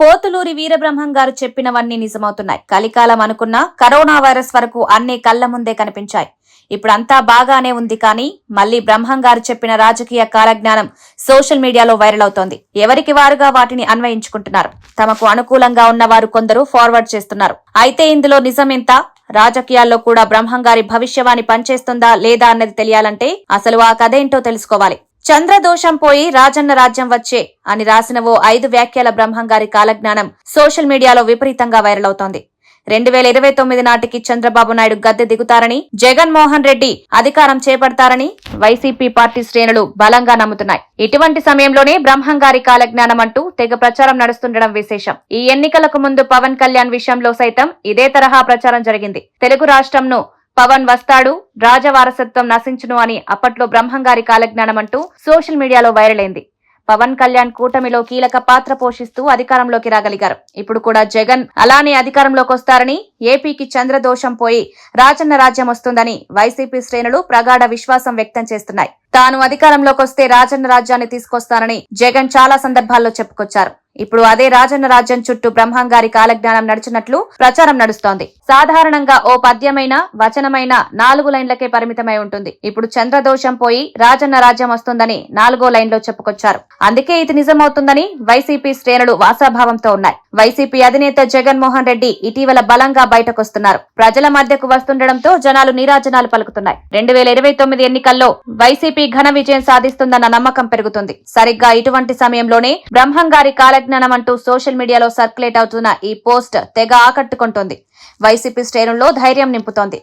పోతులూరి వీరబ్రహ్మం గారు చెప్పినవన్నీ నిజమవుతున్నాయి. కలికాలం అనుకున్న కరోనా వైరస్ వరకు అన్నీ కళ్ళ ముందే కనిపించాయి. ఇప్పుడంతా బాగానే ఉంది కానీ మళ్ళీ బ్రహ్మం గారు చెప్పిన రాజకీయ కాలజ్ఞానం సోషల్ మీడియాలో వైరల్ అవుతోంది. ఎవరికి వారుగా వాటిని అన్వయించుకుంటున్నారు? తమకు అనుకూలంగా ఉన్న వారు కొందరు ఫార్వర్డ్ చేస్తున్నారు. అయితే ఇందులో నిజమెంత రాజకీయాల్లో కూడా బ్రహ్మం గారి భవిష్యవాణి పనిచేస్తుందా లేదా అన్నది తెలియాలంటే అసలు ఆ కథ ఏంటో తెలుసుకోవాలి. చంద్రదోషం పోయి రాజన్న రాజ్యం వచ్చే అని రాసిన ఓ ఐదు వ్యాఖ్యల బ్రహ్మంగారి కాలజ్ఞానం సోషల్ మీడియాలో విపరీతంగా వైరల్ అవుతోంది. రెండు వేల ఇరవై తొమ్మిది నాటికి చంద్రబాబు నాయుడు గద్దె దిగుతారని జగన్మోహన్ రెడ్డి అధికారం చేపడతారని వైసీపీ పార్టీ శ్రేణులు బలంగా నమ్ముతున్నాయి. ఇటువంటి సమయంలోనే బ్రహ్మంగారి కాలజ్ఞానం అంటూ తెగ ప్రచారం నడుస్తుండడం విశేషం. ఈ ఎన్నికలకు ముందు పవన్ కళ్యాణ్ విషయంలో సైతం ఇదే తరహా ప్రచారం జరిగింది. తెలుగు రాష్ట్రంను పవన్ వస్తాడు రాజవారసత్వం నశించును అని అప్పట్లో బ్రహ్మంగారి కాలజ్ఞానం అంటూ సోషల్ మీడియాలో వైరల్ అయింది. పవన్ కళ్యాణ్ కూటమిలో కీలక పాత్ర పోషిస్తూ అధికారంలోకి రాగలిగారు. ఇప్పుడు కూడా జగన్ అలానే అధికారంలోకి వస్తారని ఏపీకి చంద్రదోషం పోయి రాజన్న రాజ్యం వస్తుందని వైసీపీ శ్రేణులు ప్రగాఢ విశ్వాసం వ్యక్తం చేస్తున్నాయి. తాను అధికారంలోకి వస్తే రాజన్న రాజ్యాన్ని తీసుకొస్తానని జగన్ చాలా సందర్భాల్లో చెప్పుకొచ్చారు. ఇప్పుడు అదే రాజన్న రాజ్యం చుట్టూ బ్రహ్మంగారి కాలజ్ఞానం నడిచినట్లు ప్రచారం నడుస్తోంది. సాధారణంగా ఓ పద్యమైన వచనమైన నాలుగు లైన్లకే పరిమితమై ఉంటుంది. ఇప్పుడు చంద్రదోషం పోయి రాజన్న రాజ్యం వస్తుందని నాలుగో లైన్లో చెప్పుకొచ్చారు. అందుకే ఇది నిజమవుతుందని వైసీపీ శ్రేణులు వాసాభావంతో ఉన్నాయి. వైసీపీ అధినేత జగన్మోహన్ రెడ్డి ఇటీవల బలంగా బయటకొస్తున్నారు. ప్రజల మధ్యకు వస్తుండటంతో జనాలు నీరాజనాలు పలుకుతున్నాయి. రెండు వేల ఇరవై తొమ్మిది ఎన్నికల్లో వైసీపీ ఘన విజయం సాధిస్తుందన్న నమ్మకం పెరుగుతుంది. సరిగ్గా ఇటువంటి సమయంలోనే బ్రహ్మంగారి కాలజ్ఞానం అంటూ సోషల్ మీడియాలో సర్క్యులేట్ అవుతున్న ఈ పోస్ట్ తెగ ఆకట్టుకుంటోంది. వైసీపీ శ్రేణుల్లో ధైర్యం నింపుతోంది.